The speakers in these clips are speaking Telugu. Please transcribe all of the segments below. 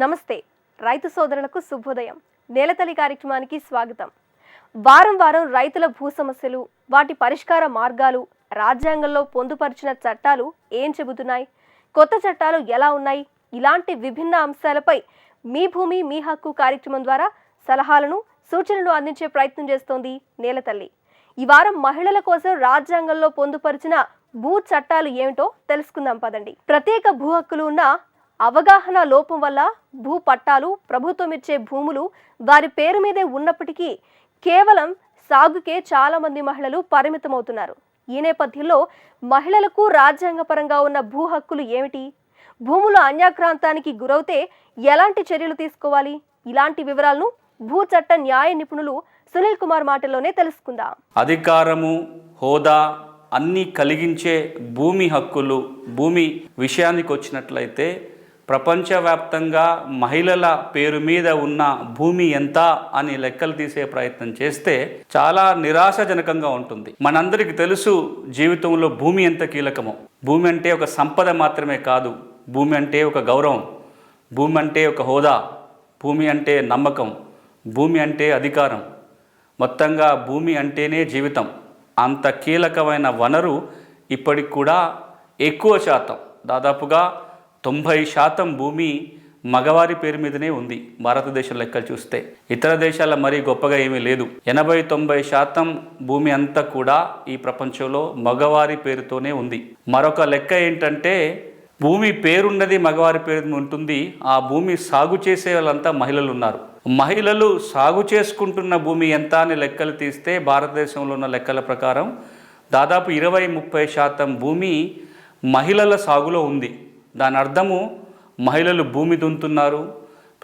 నమస్తే. రైతు సోదరులకు శుభోదయం. నేలతల్లి కార్యక్రమానికి స్వాగతం. వారం వారం రైతుల భూ సమస్యలు వాటి పరిష్కార మార్గాలు రాజ్యాంగంలో పొందుపరిచిన చట్టాలు ఏం చెబుతున్నాయి? కొత్త చట్టాలు ఎలా ఉన్నాయి? ఇలాంటి విభిన్న అంశాలపై మీ భూమి మీ హక్కు కార్యక్రమం ద్వారా సలహాలను సూచనలు అందించే ప్రయత్నం చేస్తోంది నేలతల్లి. ఈ వారం మహిళల కోసం రాజ్యాంగంలో పొందుపరిచిన భూ చట్టాలు ఏమిటో తెలుసుకుందాం పదండి. ప్రత్యేక భూ హక్కులు ఉన్న అవగాహన లోపం వల్ల భూ పట్టాలు ప్రభుత్వం ఇచ్చే భూములు వారి పేరు మీదే ఉన్నప్పటికీ కేవలం సాగుకే చాలా మంది మహిళలు పరిమితమవుతున్నారు. ఈ నేపథ్యంలో మహిళలకు రాజ్యాంగపరంగా ఉన్న భూ హక్కులు ఏమిటి? భూముల అన్యాక్రాంతానికి గురవుతే ఎలాంటి చర్యలు తీసుకోవాలి? ఇలాంటి వివరాలను భూ చట్ట న్యాయ నిపుణులు సునీల్ కుమార్ మాటల్లోనే తెలుసుకుందాం. అధికారము హోదా అన్నీ కలిగించే భూమి హక్కులు భూమి విషయానికి వచ్చినట్లయితే ప్రపంచవ్యాప్తంగా మహిళల పేరు మీద ఉన్న భూమి ఎంత అని లెక్కలు తీసే ప్రయత్నం చేస్తే చాలా నిరాశాజనకంగా ఉంటుంది. మనందరికీ తెలుసు జీవితంలో భూమి ఎంత కీలకమో. భూమి అంటే ఒక సంపద మాత్రమే కాదు. భూమి అంటే ఒక గౌరవం. భూమి అంటే ఒక హోదా. భూమి అంటే నమ్మకం. భూమి అంటే అధికారం. మొత్తంగా భూమి అంటేనే జీవితం. అంత కీలకమైన వనరు ఇప్పటికి కూడా ఎక్కువ శాతం. దాదాపుగా తొంభై శాతం భూమి మగవారి పేరు మీదనే ఉంది. భారతదేశం లెక్కలు చూస్తే. ఇతర దేశాల మరీ గొప్పగా ఏమీ లేదు. ఎనభై తొంభై శాతం భూమి అంతా కూడా ఈ ప్రపంచంలో మగవారి పేరుతోనే ఉంది. మరొక లెక్క ఏంటంటే భూమి పేరున్నది మగవారి పేరు ఉంటుంది. ఆ భూమి సాగు చేసే వాళ్ళంతా మహిళలు ఉన్నారు. మహిళలు సాగు చేసుకుంటున్న భూమి ఎంత అని లెక్కలు తీస్తే భారతదేశంలో ఉన్న లెక్కల ప్రకారం దాదాపు ఇరవై ముప్పై శాతం భూమి మహిళల సాగులో ఉంది. దాని అర్థము మహిళలు భూమి దున్నుతున్నారు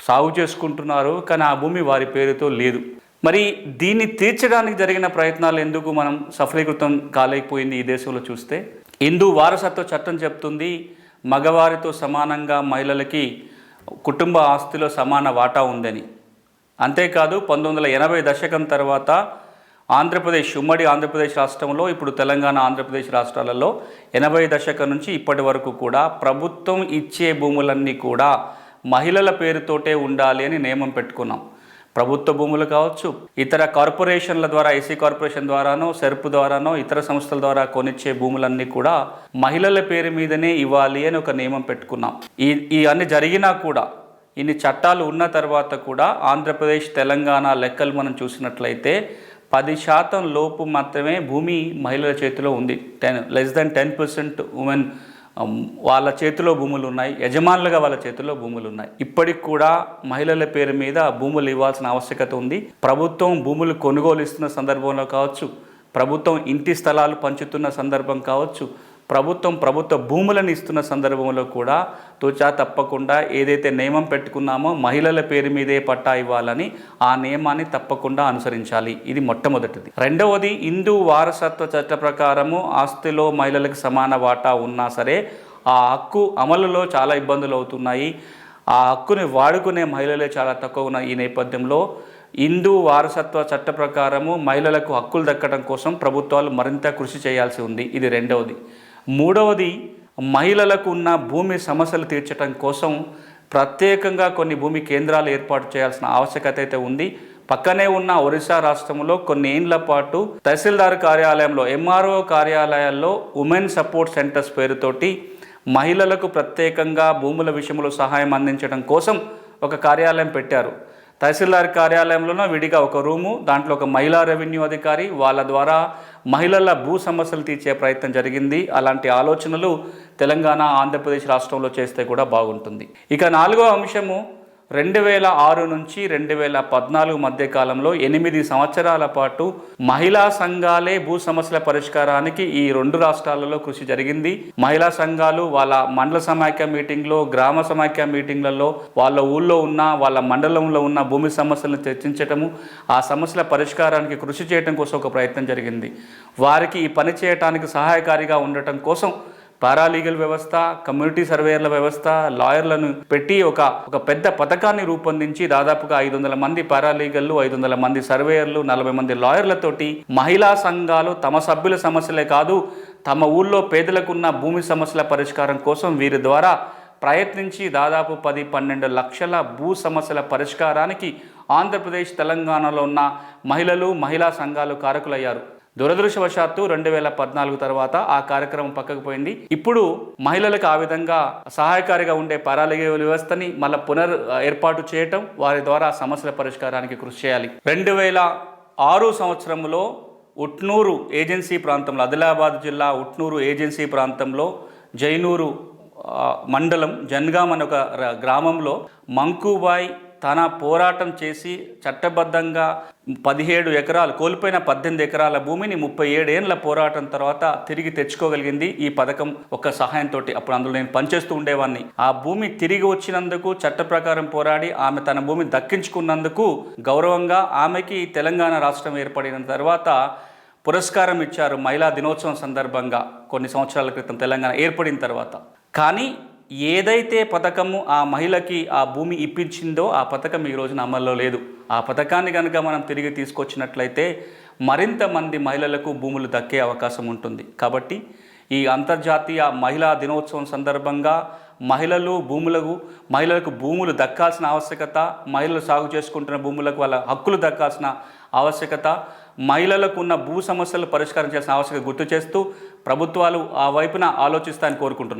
సాగు చేసుకుంటున్నారు కానీ ఆ భూమి వారి పేరుతో లేదు. మరి దీన్ని తీర్చడానికి జరిగిన ప్రయత్నాలు ఎందుకు మనం సఫలీకృతం కాలేకపోయింది ఈ దేశంలో చూస్తే? హిందూ వారసత్వ చట్టం చెప్తుంది మగవారితో సమానంగా మహిళలకి కుటుంబ ఆస్తిలో సమాన వాటా ఉందని. అంతేకాదు పంతొమ్మిది వందల ఎనభై దశకం తర్వాత ఆంధ్రప్రదేశ్ ఉమ్మడి ఆంధ్రప్రదేశ్ రాష్ట్రంలో ఇప్పుడు తెలంగాణ ఆంధ్రప్రదేశ్ రాష్ట్రాలలో ఎనభై దశకం నుంచి ఇప్పటి వరకు కూడా ప్రభుత్వం ఇచ్చే భూములన్నీ కూడా మహిళల పేరుతోటే ఉండాలి అని నియమం పెట్టుకున్నాం. ప్రభుత్వ భూములు కావచ్చు ఇతర కార్పొరేషన్ల ద్వారా ఎస్సీ కార్పొరేషన్ ద్వారానో సెర్ప్ ద్వారానో ఇతర సంస్థల ద్వారా కొనిచ్చే భూములన్నీ కూడా మహిళల పేరు మీదనే ఇవ్వాలి అని ఒక నియమం పెట్టుకున్నాం. ఈ ఈ అన్ని జరిగినా కూడా ఇన్ని చట్టాలు ఉన్న తర్వాత కూడా ఆంధ్రప్రదేశ్ తెలంగాణ లెక్కలు మనం చూసినట్లయితే పది శాతం లోపు మాత్రమే భూమి మహిళల చేతిలో ఉంది. Ten less than ten percent women వాళ్ళ చేతిలో భూములు ఉన్నాయి. యజమానులుగా వాళ్ళ చేతిలో భూములు ఉన్నాయి. ఇప్పటికి కూడా మహిళల పేరు మీద భూములు ఇవ్వాల్సిన ఆవశ్యకత ఉంది. ప్రభుత్వం భూములు కొనుగోలు ఇస్తున్న సందర్భంలో కావచ్చు ప్రభుత్వం ఇంటి స్థలాలు పంచుతున్న సందర్భం కావచ్చు ప్రభుత్వం ప్రభుత్వ భూములను ఇస్తున్న సందర్భంలో కూడా తుచా తప్పకుండా ఏదైతే నియమం పెట్టుకున్నామో మహిళల పేరు మీదే పట్టా ఇవ్వాలని ఆ నియమాన్ని తప్పకుండా అనుసరించాలి. ఇది మొట్టమొదటిది. రెండవది హిందూ వారసత్వ చట్ట ప్రకారము ఆస్తిలో మహిళలకు సమాన వాటా ఉన్నా సరే ఆ హక్కు అమలులో చాలా ఇబ్బందులు అవుతున్నాయి. ఆ హక్కుని వాడుకునే మహిళలే చాలా తక్కువ ఉన్న ఈ నేపథ్యంలో. హిందూ వారసత్వ చట్ట ప్రకారము మహిళలకు హక్కులు దక్కడం కోసం ప్రభుత్వాలు మరింత కృషి చేయాల్సి ఉంది. ఇది రెండవది. మూడవది మహిళలకు ఉన్న భూమి సమస్యలు తీర్చడం కోసం ప్రత్యేకంగా కొన్ని భూమి కేంద్రాలు ఏర్పాటు చేయాల్సిన ఆవశ్యకత అయితే ఉంది. పక్కనే ఉన్న ఒరిస్సా రాష్ట్రంలో కొన్ని ఏండ్ల పాటు తహసీల్దార్ కార్యాలయంలో ఎంఆర్ఓ కార్యాలయాల్లో ఉమెన్ సపోర్ట్ సెంటర్స్ పేరుతోటి మహిళలకు ప్రత్యేకంగా భూముల విషయంలో సహాయం అందించడం కోసం ఒక కార్యాలయం పెట్టారు. తహసీల్దార్ కార్యాలయంలోనో విడిగా ఒక రూము దాంట్లో ఒక మహిళా రెవెన్యూ అధికారి వాళ్ళ ద్వారా మహిళల భూ సమస్యలు తీర్చే ప్రయత్నం జరిగింది. అలాంటి ఆలోచనలు తెలంగాణ ఆంధ్రప్రదేశ్ రాష్ట్రంలో చేస్తే కూడా బాగుంటుంది. ఇక నాలుగో అంశము రెండు వేల ఆరు నుంచి రెండు వేల పద్నాలుగు మధ్య కాలంలో ఎనిమిది సంవత్సరాల పాటు మహిళా సంఘాలే భూ సమస్యల పరిష్కారానికి ఈ రెండు రాష్ట్రాలలో కృషి జరిగింది. మహిళా సంఘాలు వాళ్ళ మండల సమాఖ్య మీటింగ్లో గ్రామ సమాఖ్య మీటింగ్లలో వాళ్ళ ఊళ్ళో ఉన్న వాళ్ళ మండలంలో ఉన్న భూమి సమస్యలను చర్చించటము ఆ సమస్యల పరిష్కారానికి కృషి చేయడం కోసం ఒక ప్రయత్నం జరిగింది. వారికి ఈ పని చేయటానికి సహాయకారిగా ఉండటం కోసం పారాలీగల్ వ్యవస్థ కమ్యూనిటీ సర్వేయర్ల వ్యవస్థ లాయర్లను పెట్టి ఒక ఒక పెద్ద పథకాన్ని రూపొందించి దాదాపుగా ఐదు వందల మంది పారాలీగల్లు ఐదు వందల మంది సర్వేయర్లు నలభై మంది లాయర్లతోటి మహిళా సంఘాలు తమ సభ్యుల సమస్యలే కాదు తమ ఊళ్ళో పేదలకున్న భూమి సమస్యల పరిష్కారం కోసం వీరి ద్వారా ప్రయత్నించి దాదాపు పది పన్నెండు లక్షల భూ సమస్యల పరిష్కారానికి ఆంధ్రప్రదేశ్ తెలంగాణలో ఉన్న మహిళలు మహిళా సంఘాలు కారకులయ్యారు. దురదృష్టవశాత్తు రెండు వేల పద్నాలుగు తర్వాత ఆ కార్యక్రమం పక్కకు పోయింది. ఇప్పుడు మహిళలకు ఆ విధంగా సహాయకారిగా ఉండే పారాలీగల్ వ్యవస్థని మళ్ళీ పునర్ ఏర్పాటు చేయటం వారి ద్వారా సమస్యల పరిష్కారానికి కృషి చేయాలి. రెండు వేల ఆరు సంవత్సరంలో ఉట్నూరు ఏజెన్సీ ప్రాంతంలో ఆదిలాబాద్ జిల్లా ఉట్నూరు ఏజెన్సీ ప్రాంతంలో జైనూరు మండలం జన్గాం అనే ఒక గ్రామంలో మంకుబాయ్ తన పోరాటం చేసి చట్టబద్ధంగా పదిహేడు ఎకరాలు కోల్పోయిన పద్దెనిమిది ఎకరాల భూమిని ముప్పై ఏడేళ్ళ పోరాటం తర్వాత తిరిగి తెచ్చుకోగలిగింది ఈ పథకం ఒక సహాయంతో అప్పుడు అందులో నేను పనిచేస్తూ ఉండేవాడిని ఆ భూమి తిరిగి వచ్చినందుకు చట్ట ప్రకారం పోరాడి ఆమె తన భూమి దక్కించుకున్నందుకు గౌరవంగా ఆమెకి తెలంగాణ రాష్ట్రం ఏర్పడిన తర్వాత పురస్కారం ఇచ్చారు మహిళా దినోత్సవం సందర్భంగా. కొన్ని సంవత్సరాల క్రితం తెలంగాణ ఏర్పడిన తర్వాత. కానీ ఏదైతే పథకము ఆ మహిళకి ఆ భూమి ఇప్పించిందో ఆ పథకం ఈ రోజున అమల్లో లేదు. ఆ పథకాన్ని కనుక మనం తిరిగి తీసుకొచ్చినట్లయితే మరింత మంది మహిళలకు భూములు దక్కే అవకాశం ఉంటుంది. కాబట్టి ఈ అంతర్జాతీయ మహిళా దినోత్సవం సందర్భంగా మహిళలు భూములకు మహిళలకు భూములు దక్కాల్సిన ఆవశ్యకత మహిళలు సాగు చేసుకుంటున్న భూములకు వాళ్ళ హక్కులు దక్కాల్సిన ఆవశ్యకత మహిళలకు ఉన్న భూ సమస్యలు పరిష్కారం చేసిన ఆవశ్యకత గుర్తు చేస్తూ ప్రభుత్వాలు ఆ వైపున ఆలోచిస్తాయని కోరుకుంటున్నాను